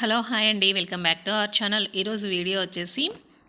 Hello hi అండి. Welcome back to our channel. ఈరోజు video వచ్చేసి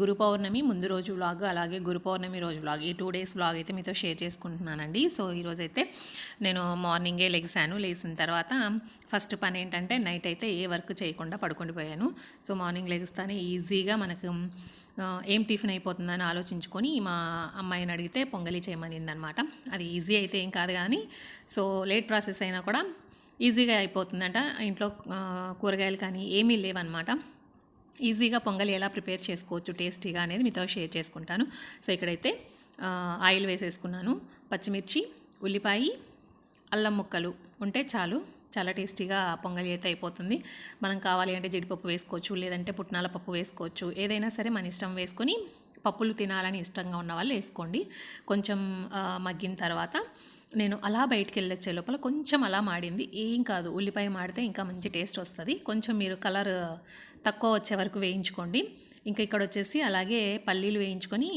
గురు పౌర్ణమి ముందు రోజు వ్లాగ్ అలాగే గురు పౌర్ణమి రోజు వ్లాగ్. ఈ టూ డేస్ వ్లాగ్ అయితే మీతో షేర్ చేసుకుంటున్నానండి. సో ఈరోజు అయితే నేను మార్నింగే లెగిసాను లేచిన తర్వాత ఫస్ట్ పని ఏంటంటే నైట్ అయితే ఏ వర్క్ చేయకుండా పడుకుండిపోయాను సో మార్నింగ్ లెగిస్తానే ఈజీగా మనకు ఏం టిఫిన్ అయిపోతుందని ఆలోచించుకొని మా అమ్మాయిని అడిగితే పొంగలి చేయమనిందనమాట. అది ఈజీ అయితే ఏం కాదు కానీ సో లేట్ ప్రాసెస్ అయినా కూడా ఈజీగా అయిపోతుందంట. ఇంట్లో కూరగాయలు కానీ ఏమీ లేవన్నమాట. ఈజీగా పొంగలి ఎలా ప్రిపేర్ చేసుకోవచ్చు టేస్టీగా అనేది మీతో షేర్ చేసుకుంటాను. సో ఇక్కడైతే ఆయిల్ వేసేసుకున్నాను. పచ్చిమిర్చి ఉల్లిపాయ అల్లం ముక్కలు ఉంటే చాలు. చాలా టేస్టీగా పొంగలి అయితే అయిపోతుంది. మనం కావాలి అంటే జీడిపప్పు వేసుకోవచ్చు లేదంటే పుట్నాల పప్పు వేసుకోవచ్చు. ఏదైనా సరే మన ఇష్టం వేసుకొని పప్పులు తినాలని ఇష్టంగా ఉన్న వాళ్ళు వేసుకోండి. కొంచెం మగ్గిన తర్వాత నేను అలా బయటికి వెళ్ళొచ్చే లోపల కొంచెం అలా మాడింది. ఏం కాదు ఉల్లిపాయ మాడితే ఇంకా మంచి టేస్ట్ వస్తుంది. కొంచెం మీరు కలర్ తక్కువ వచ్చే వరకు వేయించుకోండి. ఇంకా ఇక్కడ వచ్చేసి అలాగే పల్లీలు వేయించుకొని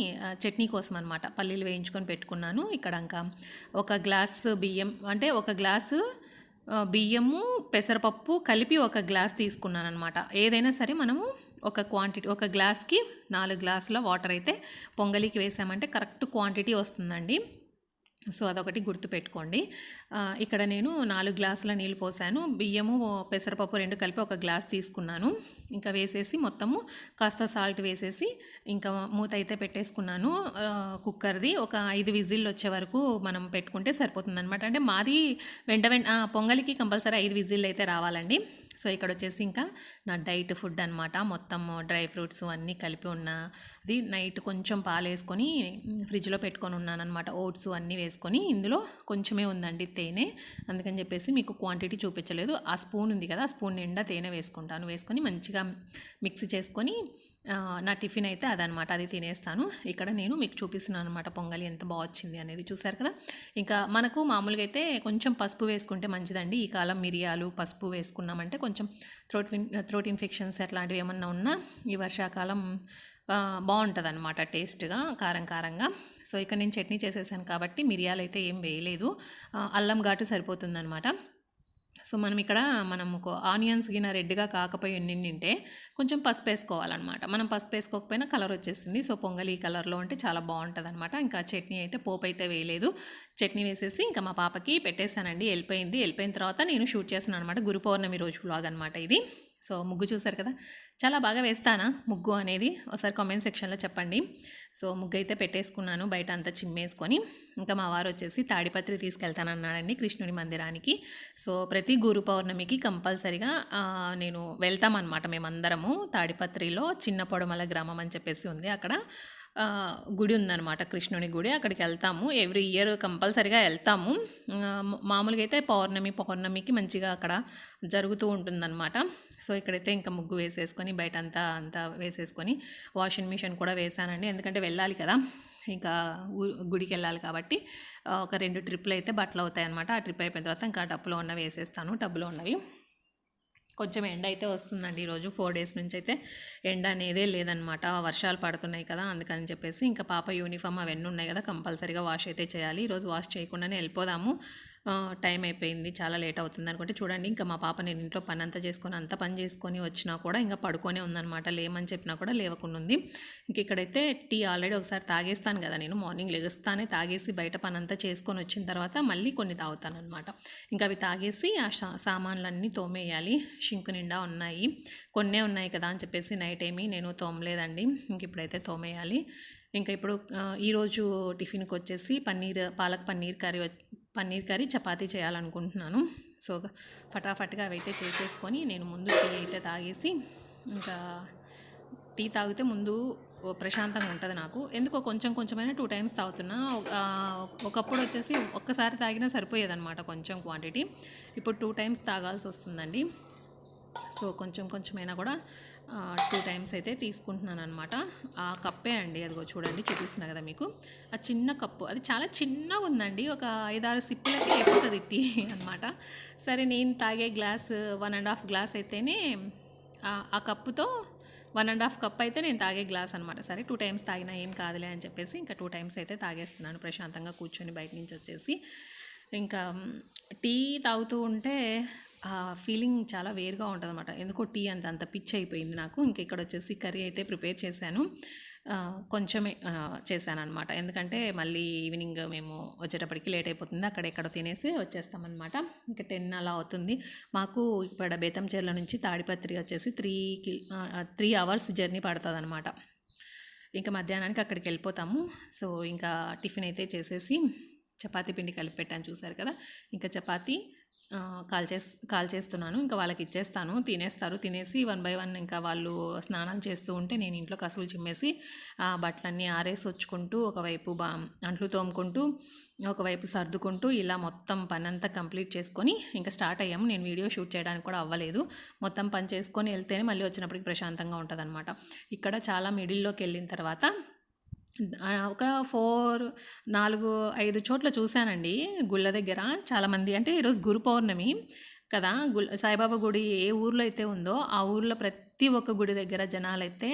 చట్నీ కోసం అనమాట పల్లీలు వేయించుకొని పెట్టుకున్నాను. ఇక్కడ ఇంకా ఒక గ్లాస్ బియ్యం అంటే ఒక గ్లాసు బియ్యము పెసరపప్పు కలిపి ఒక గ్లాస్ తీసుకున్నాను అనమాట ఏదైనా సరే మనము ఒక క్వాంటిటీ ఒక గ్లాస్కి నాలుగు గ్లాసుల వాటర్ అయితే పొంగలికి వేసామంటే కరెక్ట్ క్వాంటిటీ వస్తుందండి. సో అదొకటి గుర్తుపెట్టుకోండి. ఇక్కడ నేను నాలుగు గ్లాసుల నీళ్ళు పోసాను. బియ్యము పెసరపప్పు రెండు కలిపి ఒక గ్లాస్ తీసుకున్నాను. ఇంకా వేసేసి మొత్తము కాస్త సాల్ట్ వేసేసి ఇంకా మూత అయితే పెట్టేసుకున్నాను. కుక్కర్ది ఒక ఐదు విజిల్లు వచ్చే వరకు మనం పెట్టుకుంటే సరిపోతుంది అనమాట అంటే మాది వెంట వెంట పొంగలికి కంపల్సరీ ఐదు విజిల్లు అయితే రావాలండి. సో ఇక్కడ వచ్చేసి ఇంకా నా డైట్ ఫుడ్ అనమాట మొత్తం డ్రై ఫ్రూట్స్ అన్నీ కలిపి ఉన్న అది నైట్ కొంచెం పాలు వేసుకొని ఫ్రిడ్జ్లో పెట్టుకొని ఉన్నాను అనమాట ఓట్స్ అన్నీ వేసుకొని ఇందులో కొంచెమే ఉందండి తేనె. అందుకని చెప్పేసి మీకు క్వాంటిటీ చూపించలేదు. ఆ స్పూన్ ఉంది కదా ఆ స్పూన్ నిండా తేనె వేసుకుంటాను. వేసుకొని మంచిగా మిక్స్ చేసుకొని నా టిఫిన్ అయితే అదనమాట అది తినేస్తాను. ఇక్కడ నేను మీకు చూపిస్తున్నాను అనమాట పొంగలి ఎంత బాగా వచ్చింది అనేది చూసారు కదా? ఇంకా మనకు మామూలుగా అయితే కొంచెం పసుపు వేసుకుంటే మంచిదండి. ఈ కాలం మిరియాలు పసుపు వేసుకున్నామంటే కొంచెం థ్రోట్ థ్రోట్ ఇన్ఫెక్షన్స్ అట్లాంటివి ఏమన్నా ఉన్నా ఈ వర్షాకాలం బాగుంటుంది అనమాట టేస్ట్గా కారం కారంగా. సో ఇక్కడ నేను చట్నీ చేసేసాను కాబట్టి మిరియాలు అయితే ఏం వేయలేదు. అల్లం ఘాటు సరిపోతుందనమాట సో మనం ఇక్కడ మనం ఆనియన్స్ గిన రెడ్గా కాకపోయి నిండింటే కొంచెం పసుపు వేసుకోవాలన్నమాట మనం పసుపు వేసుకోకపోయినా కలర్ వచ్చేసింది. సో పొంగలి ఈ కలర్లో ఉంటే చాలా బాగుంటుంది అనమాట ఇంకా చట్నీ అయితే పోపు అయితే వేయలేదు. చట్నీ వేసేసి ఇంకా మా పాపకి పెట్టేశానండి. వెళ్ళిపోయింది. వెళ్ళిపోయిన తర్వాత నేను షూట్ చేశాను అనమాట గురు పౌర్ణమి రోజు బ్లాగ్ అనమాట ఇది. సో ముగ్గు చూసారు కదా? చాలా బాగా వేస్తానా ముగ్గు అనేది? ఒకసారి కామెంట్ సెక్షన్లో చెప్పండి. సో ముగ్గు అయితే పెట్టేసుకున్నాను బయట అంతా చిమ్మేసుకొని. ఇంకా మా వారు వచ్చేసి తాడిపత్రి తీసుకెళ్తానన్నాడండి కృష్ణుడి మందిరానికి. సో ప్రతి గురు పౌర్ణమికి కంపల్సరిగా నేను వెళ్తామన్నమాట మేమందరము తాడిపత్రిలో చిన్న పొడమల గ్రామం అని చెప్పేసి ఉంది అక్కడ. గుడి ఉందన్నమాట కృష్ణుని గుడి. అక్కడికి వెళ్తాము. ఎవ్రీ ఇయర్ కంపల్సరిగా వెళ్తాము. మామూలుగా అయితే పౌర్ణమి పౌర్ణమికి మంచిగా అక్కడ జరుగుతూ ఉంటుందన్నమాట. సో ఇక్కడైతే ఇంకా ముగ్గు వేసేసుకొని బయట అంతా అంతా వేసేసుకొని వాషింగ్ మిషన్ కూడా వేసానండి. ఎందుకంటే వెళ్ళాలి కదా. ఇంకా గుడికి వెళ్ళాలి కాబట్టి ఒక రెండు ట్రిప్లు అయితే బట్టలు అవుతాయి అనమాట ఆ ట్రిప్ అయిపోయిన తర్వాత ఇంకా టబ్లో ఉన్నవి వేసేస్తాను టబ్లో ఉన్నవి. కొంచెం ఎండ అయితే వస్తుందండి ఈరోజు. ఫోర్ డేస్ నుంచి అయితే ఎండ అనేదే లేదనమాట వర్షాలు పడుతున్నాయి కదా అందుకని చెప్పేసి ఇంకా పాప యూనిఫామ్ అవన్నీ ఉన్నాయి కదా కంపల్సరీగా వాష్ అయితే చేయాలి. ఈరోజు వాష్ చేయకుండానే వెళ్ళిపోదాము. టైం అయిపోయింది చాలా లేట్ అవుతుంది అనుకుంటే చూడండి ఇంకా మా పాప నేను ఇంట్లో పని అంతా చేసుకొని అంతా పని చేసుకొని వచ్చినా కూడా ఇంకా పడుకొనే ఉందన్నమాట. లేమని చెప్పినా కూడా లేవకుండా ఉంది. ఇంక ఇక్కడైతే టీ ఆల్రెడీ ఒకసారి తాగేస్తాను కదా నేను మార్నింగ్ లెగుస్తానే తాగేసి బయట పని అంతా చేసుకొని వచ్చిన తర్వాత మళ్ళీ కొన్ని తాగుతాను అనమాట ఇంకా అవి తాగేసి ఆ సా సామాన్లన్నీ తోమేయాలి. షింకు నిండా ఉన్నాయి. కొన్నే ఉన్నాయి కదా అని చెప్పేసి నైట్ ఏమీ నేను తోమలేదండి. ఇంక ఇప్పుడైతే తోమేయాలి. ఇంకా ఇప్పుడు ఈరోజు టిఫిన్కి వచ్చేసి పన్నీర్ పాలక్ పన్నీర్ కర్రీ పన్నీర్ కర్రీ చపాతీ చేయాలనుకుంటున్నాను. సో ఫటాఫట్గా అవైతే చేసేసుకొని నేను ముందు టీ అయితే తాగేసి ఇంకా టీ తాగితే ముందు ప్రశాంతంగా ఉంటుంది నాకు. ఎందుకో కొంచెం కొంచెమైనా టూ టైమ్స్ తాగుతున్నా. ఒక- ఒకప్పుడు వచ్చేసి ఒక్కసారి తాగినా సరిపోయేదన్నమాట కొంచెం క్వాంటిటీ. ఇప్పుడు టూ టైమ్స్ తాగాల్సి వస్తుందండి. సో కొంచెం కొంచెమైనా కూడా టూ టైమ్స్ అయితే తీసుకుంటున్నాను అనమాట ఆ కప్పే అండి అదిగో చూడండి చూపిస్తున్నా కదా మీకు. ఆ చిన్న కప్పు అది చాలా చిన్నగా ఉందండి ఒక ఐదారు సిప్పులకి అయిపోతుంది టీ అనమాట సరే నేను తాగే glass one and half glass అయితేనే ఆ- కప్పుతో వన్ అండ్ హాఫ్ కప్ అయితే నేను తాగే గ్లాస్ అనమాట సరే టూ టైమ్స్ తాగినా ఏం కాదులే అని చెప్పేసి ఇంకా టూ టైమ్స్ అయితే తాగేస్తున్నాను ప్రశాంతంగా కూర్చొని బయట నుంచి వచ్చేసి. ఇంకా టీ తాగుతూ ఉంటే ఫీలింగ్ చాలా వేరుగా ఉంటుంది అనమాట ఎందుకో టీ అంత అంత పిచ్ అయిపోయింది నాకు. ఇంక ఇక్కడ వచ్చేసి కర్రీ అయితే ప్రిపేర్ చేశాను. కొంచెమే చేశాను అనమాట ఎందుకంటే మళ్ళీ ఈవినింగ్ మేము వచ్చేటప్పటికి లేట్ అయిపోతుంది. అక్కడ ఎక్కడో తినేసి వచ్చేస్తామన్నమాట. ఇంకా టెన్ అలా అవుతుంది. మాకు ఇక్కడ బేతంచేర్ల నుంచి తాడిపత్రి వచ్చేసి త్రీ కి త్రీ అవర్స్ జర్నీ పడుతుంది అనమాట ఇంకా మధ్యాహ్నానికి అక్కడికి వెళ్ళిపోతాము. సో ఇంకా టిఫిన్ అయితే చేసేసి చపాతీ పిండి కలిపి పెట్టాను చూసారు కదా. ఇంకా చపాతీ కాల్ చేస్ కాల్ చేస్తున్నాను. ఇంకా వాళ్ళకి ఇచ్చేస్తాను. తినేస్తారు. తినేసి వన్ బై వన్ ఇంకా వాళ్ళు స్నానాలు చేస్తూ ఉంటే నేను ఇంట్లో కసువులు చిమ్మేసి బట్టలన్నీ ఆరేసి వచ్చుకుంటూ ఒకవైపు బా అంట్లు తోముకుంటూ ఒకవైపు సర్దుకుంటూ ఇలా మొత్తం పని అంతా కంప్లీట్ చేసుకొని ఇంకా స్టార్ట్ అయ్యాము. నేను వీడియో షూట్ చేయడానికి కూడా అవ్వలేదు. మొత్తం పని చేసుకొని వెళ్తేనే మళ్ళీ వచ్చినప్పటికి ప్రశాంతంగా ఉంటుంది ఇక్కడ చాలా మిడిల్లోకి వెళ్ళిన తర్వాత ఒక ఫోర్ నాలుగు ఐదు చోట్ల చూశానండి గుళ్ళ దగ్గర. చాలామంది అంటే ఈరోజు గురు పౌర్ణమి కదా. గుల్ సాయిబాబా గుడి ఏ ఊర్లో అయితే ఉందో ఆ ఊర్లో ప్రతి ఒక్క గుడి దగ్గర జనాలు అయితే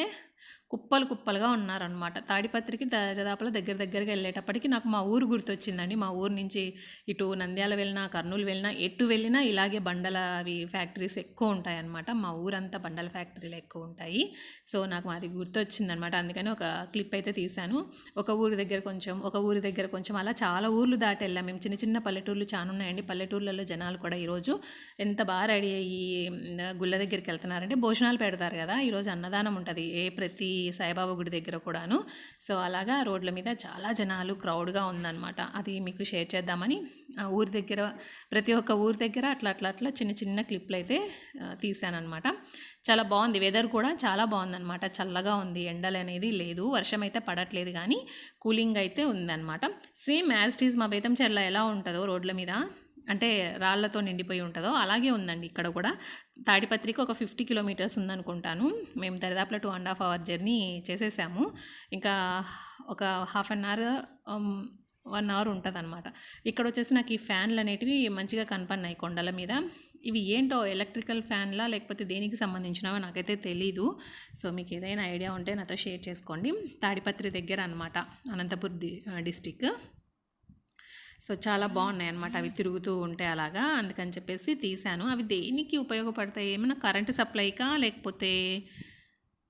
కుప్పలు కుప్పలుగా ఉన్నారనమాట తాడిపత్రికి దాదాపుల దగ్గర దగ్గరగా వెళ్ళేటప్పటికి నాకు మా ఊరు గుర్తొచ్చిందండి. మా ఊరు నుంచి ఇటు నంద్యాల వెళ్ళినా కర్నూలు వెళ్ళినా ఎటు వెళ్ళినా ఇలాగే బండల అవి ఫ్యాక్టరీస్ ఎక్కువ ఉంటాయన్నమాట. మా ఊరంతా బండల ఫ్యాక్టరీలు ఎక్కువ ఉంటాయి. సో నాకు అది గుర్తొచ్చిందనమాట అందుకని ఒక క్లిప్ అయితే తీశాను. ఒక ఊరి దగ్గర కొంచెం ఒక ఊరి దగ్గర కొంచెం అలా చాలా ఊర్లు దాటి వెళ్ళాం. మేము చిన్న చిన్న పల్లెటూర్లు చాలా ఉన్నాయండి. పల్లెటూర్లలో జనాలు కూడా ఈరోజు ఎంత బాగా రెడీ అయ్యి గుళ్ళ దగ్గరికి వెళ్తున్నారంటే భోజనాలు పెడతారు కదా. ఈరోజు అన్నదానం ఉంటుంది. ఏ ప్రతి సాయిబాబా గుడి దగ్గర కూడాను. సో అలాగా రోడ్ల మీద చాలా జనాలు క్రౌడ్గా ఉందన్నమాట. అది మీకు షేర్ చేద్దామని ఆ ఊరి దగ్గర ప్రతి ఒక్క ఊరి దగ్గర అట్లా అట్లా అట్లా చిన్న చిన్న క్లిప్లు అయితే తీశానమాట చాలా బాగుంది. వెదర్ కూడా చాలా బాగుందన్నమాట. చల్లగా ఉంది. ఎండలు అనేది లేదు. వర్షం అయితే పడట్లేదు కానీ కూలింగ్ అయితే ఉందన్నమాట. సేమ్ యాజ్ టీజ్ మా బేతంచెర్ల ఎలా ఉంటుందో రోడ్ల మీద అంటే రాళ్ళతో నిండిపోయి ఉంటుందో అలాగే ఉందండి ఇక్కడ కూడా. తాడిపత్రికి ఒక ఫిఫ్టీ కిలోమీటర్స్ ఉందనుకుంటాను. మేము దరిదాపులో two and half hour journey చేసేసాము. ఇంకా ఒక half an hour one hour ఉంటుంది అనమాట ఇక్కడ వచ్చేసి నాకు ఈ ఫ్యాన్లు అనేటివి మంచిగా కనపడినాయి కొండల మీద. ఇవి ఏంటో ఎలక్ట్రికల్ ఫ్యాన్లా లేకపోతే దేనికి సంబంధించినవో నాకైతే తెలీదు. సో మీకు ఏదైనా ఐడియా ఉంటే నాతో షేర్ చేసుకోండి. తాడిపత్రి దగ్గర అనమాట అనంతపూర్ డి డిస్టిక్. సో చాలా బాగున్నాయి అనమాట అవి తిరుగుతూ ఉంటే అలాగా అందుకని చెప్పేసి తీశాను. అవి దేనికి ఉపయోగపడతాయి? ఏమైనా కరెంటు సప్లైకా? లేకపోతే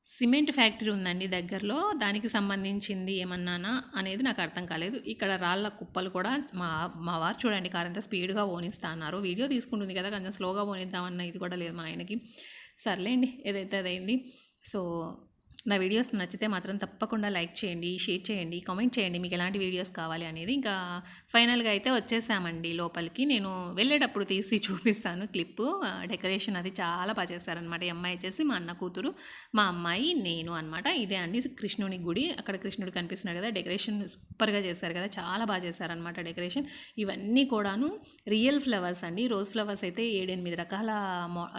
సిమెంట్ ఫ్యాక్టరీ ఉందండి దగ్గరలో. దానికి సంబంధించింది ఏమన్నానా అనేది నాకు అర్థం కాలేదు. ఇక్కడ రాళ్ళ కుప్పలు కూడా మా మా వారు చూడండి కారు ఎంత స్పీడ్గా ఓనిస్తా అన్నారు వీడియో తీసుకుంటుంది కదా కొంచెం స్లోగా ఓనిద్దామన్న ఇది కూడా లేదు మా ఆయనకి. సర్లేండి ఏదైతే అదైంది. సో నా వీడియోస్ నచ్చితే మాత్రం తప్పకుండా లైక్ చేయండి షేర్ చేయండి కామెంట్ చేయండి మీకు ఎలాంటి వీడియోస్ కావాలి అనేది. ఇంకా ఫైనల్గా అయితే వచ్చేసామండి లోపలికి. నేను వెళ్ళేటప్పుడు తీసి చూపిస్తాను క్లిప్ డెకరేషన్ అది చాలా బాగా చేశారనమాట ఈ అమ్మాయి వచ్చేసి మా అన్న కూతురు మా అమ్మాయి నేను అనమాట ఇదే అండి కృష్ణుని గుడి. అక్కడ కృష్ణుడు కనిపిస్తున్నాడు కదా డెకరేషన్ సూపర్గా చేశారు కదా చాలా బాగా చేశారనమాట డెకరేషన్. ఇవన్నీ కూడాను రియల్ ఫ్లవర్స్ అండి. రోజ్ ఫ్లవర్స్ అయితే ఏడెనిమిది రకాల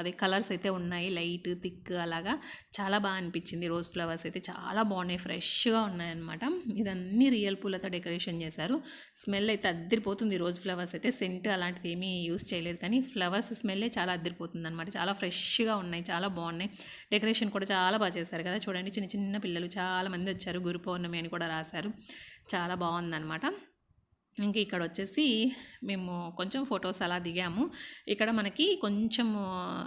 అదే కలర్స్ అయితే ఉన్నాయి. లైట్ థిక్ అలాగా చాలా బాగా అనిపించింది రోజ్ ఫ్లవర్స్ అయితే చాలా బాగున్నాయి ఫ్రెష్గా ఉన్నాయన్నమాట. ఇదన్నీ రియల్ పూలతో డెకరేషన్ చేశారు. స్మెల్ అయితే అద్దరిపోతుంది రోజ్ ఫ్లవర్స్ అయితే. సెంట్ అలాంటిది ఏమీ యూస్ చేయలేదు కానీ ఫ్లవర్స్ స్మెల్లే చాలా అద్దరిపోతుంది అనమాట చాలా ఫ్రెష్గా ఉన్నాయి చాలా బాగున్నాయి. డెకరేషన్ కూడా చాలా బాగా చేశారు కదా. చూడండి చిన్న చిన్న పిల్లలు చాలా మంది వచ్చారు. గురు పౌర్ణమి అని కూడా రాశారు. చాలా బాగుందన్నమాట. ఇంక ఇక్కడ వచ్చేసి మేము కొంచెం ఫొటోస్ అలా దిగాము. ఇక్కడ మనకి కొంచెం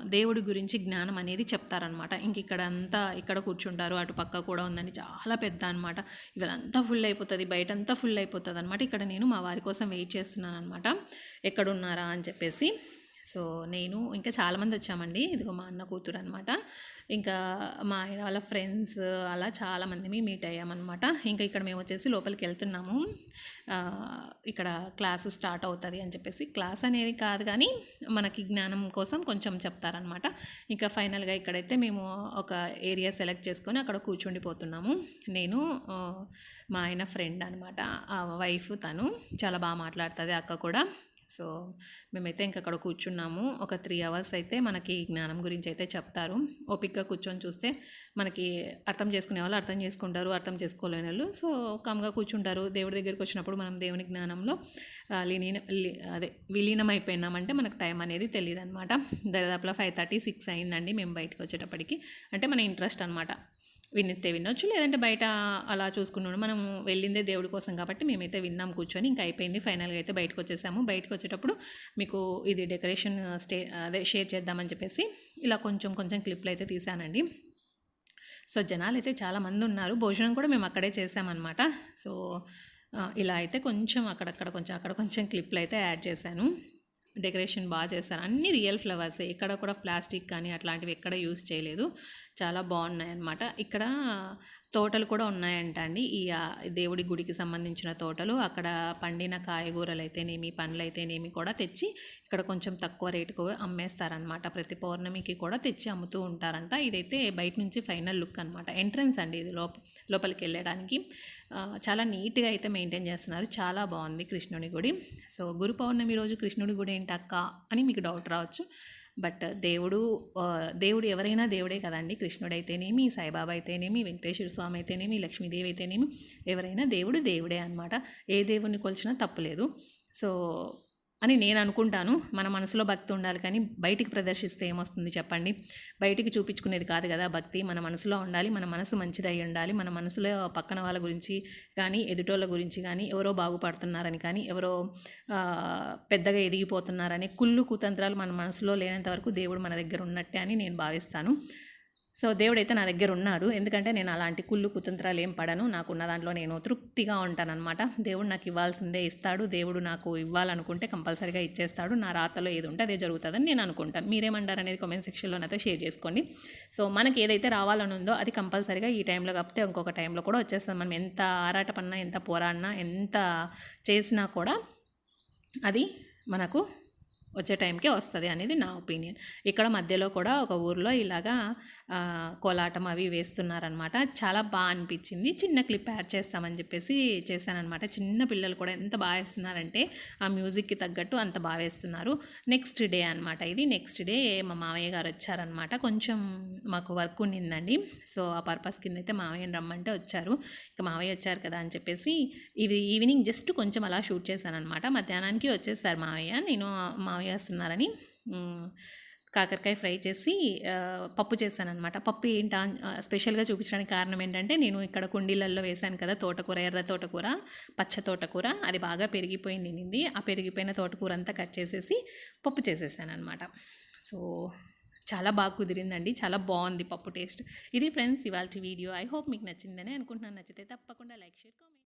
దేవుడి గురించి జ్ఞానం అనేది చెప్తారనమాట ఇంక ఇక్కడ అంతా ఇక్కడ కూర్చుంటారు అటు పక్క కూడా ఉందని చాలా పెద్ద అనమాట ఇదంతా ఫుల్ అయిపోతుంది బయట అంతా ఫుల్ అయిపోతుంది అనమాట ఇక్కడ నేను మా వారి కోసం వెయిట్ చేస్తున్నాను అనమాట ఎక్కడున్నారా అని చెప్పేసి. సో నేను ఇంకా చాలామంది వచ్చామండి. ఇదిగో మా అన్న కూతురు అనమాట ఇంకా మా ఆయన వాళ్ళ ఫ్రెండ్స్ అలా చాలామంది మీట్ అయ్యామన్నమాట. ఇంకా ఇక్కడ మేము వచ్చేసి లోపలికి వెళ్తున్నాము. ఇక్కడ క్లాస్ స్టార్ట్ అవుతుంది అని చెప్పేసి. క్లాస్ అనేది కాదు కానీ మనకి జ్ఞానం కోసం కొంచెం చెప్తారనమాట ఇంకా ఫైనల్గా ఇక్కడైతే మేము ఒక ఏరియా సెలెక్ట్ చేసుకొని అక్కడ కూర్చుండిపోతున్నాము. నేను మా ఆయన ఫ్రెండ్ అనమాట వైఫ్ తను. చాలా బాగా మాట్లాడుతుంది అక్క కూడా. సో మేమైతే ఇంక అక్కడ కూర్చున్నాము. ఒక త్రీ అవర్స్ అయితే మనకి జ్ఞానం గురించి అయితే చెప్తారు. ఓపిక్గా కూర్చొని చూస్తే మనకి అర్థం చేసుకునే వాళ్ళు అర్థం చేసుకుంటారు అర్థం చేసుకోలేని వాళ్ళు. సో కమ్గా కూర్చుంటారు. దేవుడి దగ్గరికి వచ్చినప్పుడు మనం దేవుని జ్ఞానంలో ఆ, లీన అదే విలీనం అయిపోయినామంటే మనకు టైం అనేది తెలియదు అనమాట దాదాపులో ఫైవ్ థర్టీ సిక్స్ అయిందండి మేము బయటకు వచ్చేటప్పటికి. అంటే మన ఇంట్రెస్ట్ అనమాట వినిస్తే వినొచ్చు లేదంటే బయట అలా చూసుకున్నాడు. మనం వెళ్ళిందే దేవుడి కోసం కాబట్టి మేమైతే విన్నాం కూర్చొని ఇంకా అయిపోయింది. ఫైనల్గా అయితే బయటకు వచ్చేసాము. బయటకు వచ్చేటప్పుడు మీకు ఇది డెకరేషన్ స్టే అదే షేర్ చేద్దామని చెప్పేసి ఇలా కొంచెం కొంచెం క్లిప్లు అయితే తీసానండి సో జనాలు అయితే చాలామంది ఉన్నారు. భోజనం కూడా మేము అక్కడే చేసామన్నమాట సో ఇలా అయితే కొంచెం అక్కడక్కడ కొంచెం అక్కడ కొంచెం క్లిప్లు అయితే యాడ్ చేశాను. డెకరేషన్ బాగా చేశారు. అన్ని రియల్ ఫ్లవర్స్. ఎక్కడ కూడా ప్లాస్టిక్ కానీ అట్లాంటివి ఎక్కడ యూస్ చేయలేదు. చాలా బాగున్నాయి అనమాట ఇక్కడ తోటలు కూడా ఉన్నాయంట అండి. ఈ దేవుడి గుడికి సంబంధించిన తోటలు. అక్కడ పండిన కాయగూరలు అయితేనేమి పండ్లు అయితేనేమి కూడా తెచ్చి ఇక్కడ కొంచెం తక్కువ రేటుకు అమ్మేస్తారనమాట ప్రతి పౌర్ణమికి కూడా తెచ్చి అమ్ముతూ ఉంటారంట. ఇదైతే బయట నుంచి ఫైనల్ లుక్ అనమాట ఎంట్రన్స్ అండి ఇది లోప లోపలికి వెళ్ళడానికి. చాలా నీట్గా అయితే మెయింటైన్ చేస్తున్నారు. చాలా బాగుంది కృష్ణుడి గుడి. సో గురు పౌర్ణమి రోజు కృష్ణుడి గుడి ఏంటక్క అని మీకు డౌట్ రావచ్చు. బట్ దేవుడు దేవుడు ఎవరైనా దేవుడే కదండి. కృష్ణుడు అయితేనేమి సాయిబాబా అయితేనేమి వెంకటేశ్వర స్వామి అయితేనేమి లక్ష్మీదేవి అయితేనేమి ఎవరైనా దేవుడు దేవుడే అనమాట ఏ దేవుడిని కొలిచినా తప్పులేదు సో అని నేను అనుకుంటాను మన మనసులో భక్తి ఉండాలి కానీ బయటికి ప్రదర్శిస్తే ఏమొస్తుంది చెప్పండి? బయటికి చూపించుకునేది కాదు కదా భక్తి. మన మనసులో ఉండాలి మన మనసు మంచిదై ఉండాలి. మన మనసులో పక్కన వాళ్ళ గురించి కానీ ఎదుటోళ్ళ గురించి కానీ ఎవరో బాగుపడుతున్నారని కానీ ఎవరో పెద్దగా ఎదిగిపోతున్నారని కుళ్ళు కుతంత్రాలు మన మనసులో లేనంత వరకు దేవుడు మన దగ్గర ఉన్నట్టే అని నేను భావిస్తాను. సో దేవుడైతే నా దగ్గర ఉన్నాడు ఎందుకంటే నేను అలాంటి కుళ్ళు కుతంత్రాలు ఏం పడను. నాకున్న దాంట్లో నేను తృప్తిగా ఉంటానన్నమాట. దేవుడు నాకు ఇవ్వాల్సిందే ఇస్తాడు. దేవుడు నాకు ఇవ్వాలనుకుంటే కంపల్సరీగా ఇచ్చేస్తాడు. నా రాతలో ఏది ఉంటే అదే జరుగుతుందని నేను అనుకుంటాను. మీరేమంటారు అనేది కామెంట్ సెక్షన్లో నాతో షేర్ చేసుకోండి. సో మనకి ఏదైతే రావాలని ఉందో అది కంపల్సరీగా ఈ టైంలో కాకపోతే ఇంకొక టైంలో కూడా వచ్చేస్తాం మనం ఎంత ఆరాట పన్నా ఎంత పోరాడినా ఎంత చేసినా కూడా అది మనకు వచ్చే టైంకే వస్తుంది అనేది నా ఒపీనియన్. ఇక్కడ మధ్యలో కూడా ఒక ఊర్లో ఇలాగా కోలాటం అవి వేస్తున్నారనమాట. చాలా బాగా అనిపించింది. చిన్న క్లిప్ యాడ్ చేస్తామని చెప్పేసి చేశానమాట చిన్న పిల్లలు కూడా ఎంత బాగా వేస్తున్నారంటే ఆ మ్యూజిక్కి తగ్గట్టు అంత బాగా వేస్తున్నారు. నెక్స్ట్ డే అనమాట ఇది. నెక్స్ట్ డే మా మామయ్య గారు వచ్చారనమాట. కొంచెం మాకు వర్క్ ఉండిందండి. సో ఆ పర్పస్ కింద అయితే మామయ్యని రమ్మంటే వచ్చారు. ఇక మామయ్య వచ్చారు కదా అని చెప్పేసి ఇది ఈవినింగ్ జస్ట్ కొంచెం అలా షూట్ చేశానమాట మధ్యాహ్నానికి వచ్చేసారు మామయ్య. నేను మామయ్య చేస్తున్నారని కాకరకాయ ఫ్రై చేసి పప్పు చేశానమాట పప్పు ఏంటా స్పెషల్గా చూపించడానికి కారణం ఏంటంటే నేను ఇక్కడ కుండీలలో వేశాను కదా తోటకూర ఎర్ర తోటకూర పచ్చ తోటకూర అది బాగా పెరిగిపోయి నిండింది ఆ పెరిగిపోయిన తోటకూర అంతా కట్ చేసేసి పప్పు చేసేసాను అనమాట సో చాలా బాగా కుదిరిందండి చాలా బాగుంది పప్పు టేస్ట్. ఇది ఫ్రెండ్స్ ఇవాళ వీడియో. ఐ హోప్ మీకు నచ్చిందని అనుకుంటున్నాను. నచ్చితే తప్పకుండా లైక్ షేర్